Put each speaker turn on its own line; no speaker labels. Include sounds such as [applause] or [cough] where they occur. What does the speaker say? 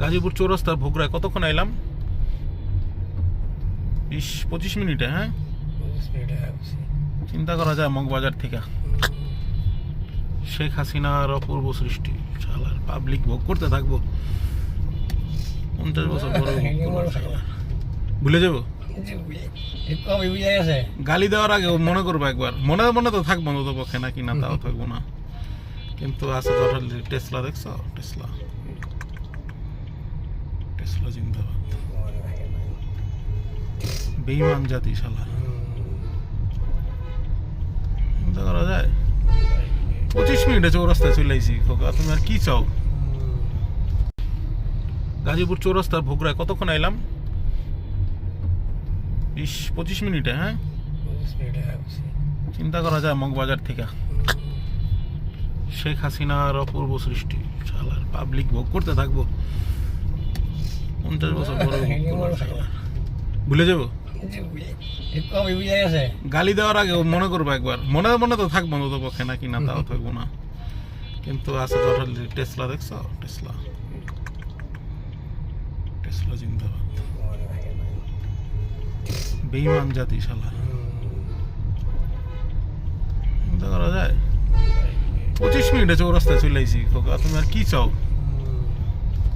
গাজীপুর চৌরাস্তা ভোগরায় কতক্ষণ আইলাম? বিশ পঁচিশ মিনিটে হ্যাঁ? চিন্তা করা যায় মগবাজার থেকে। শেখ হাসিনার অপূর্ব সৃষ্টি। শালার পাবলিক ভোগ করতে থাকব। পঞ্চাশ বছর পরে। [laughs] ভুলে যাব? গালি দেওয়ার আগে মনে করব একবার। মনে মনে তো থাকব অন্তত পক্ষে নাকি না তাও থাকব না। কিন্তু আছে ধর টেসলা দেখছ? টেসলা। জিন্দাবাদ। বেইমান জাতি শালা। চিন্তা করা যায়? পঁচিশ মিনিটে চৌরাস্তায় চলে আইসি খোকা তুমি আর কি চাও? গাজীপুর চৌরাস্তা ভোগরায় কতক্ষণ আইলাম? বিশ পঁচিশ মিনিটে হ্যাঁ? চিন্তা করা যায় মগবাজার থেকে। শেখ হাসিনার অপূর্ব সৃষ্টি শালার পাবলিক ভোগ করতে থাকব। পঞ্চাশ বছর পরে শালার। ভুলে যাব?
কবে বুঝে গেছে?
গালি দেওয়ার আগে মনে করব একবার। মনে মনে তো থাকব অন্তত পক্ষে না তাও থাকব না। কিন্তু আছে ধর টেসলা দেখছ? টেসলা টেসলা জিন্দাবাদ। বেইমান জাতি শালা। চিন্তা করা যায়। পঁচিশ মিনিটে চৌরাস্তায় চলে আইসি খোকা তুমি আর কি চাও?